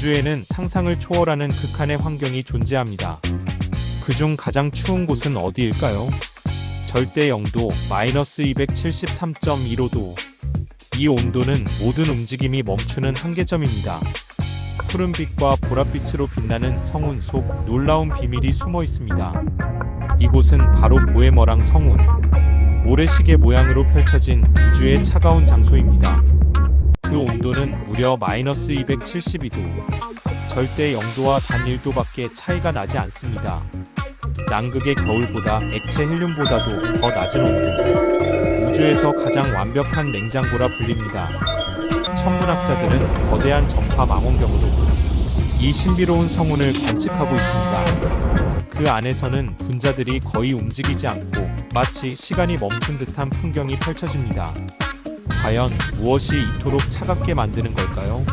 우주에는 상상을 초월하는 극한의 환경이 존재합니다. 그중 가장 추운 곳은 어디일까요? 절대 영도 마이너스 273.15도. 이 온도는 모든 움직임이 멈추는 한계점입니다. 푸른빛과 보랏빛으로 빛나는 성운 속 놀라운 비밀이 숨어 있습니다. 이곳은 바로 모에머랑 성운, 모래시계 모양으로 펼쳐진 우주의 차가운 장소입니다. 무려 마이너스 272도. 절대 영도와 단 1도밖에 차이가 나지 않습니다. 남극의 겨울보다 액체 헬륨보다도 더 낮은 온도. 우주에서 가장 완벽한 냉장고라 불립니다. 천문학자들은 거대한 전파 망원경으로 이 신비로운 성운을 관측하고 있습니다. 그 안에서는 분자들이 거의 움직이지 않고 마치 시간이 멈춘 듯한 풍경이 펼쳐집니다. 과연 무엇이 이토록 차갑게 만드는 걸까요?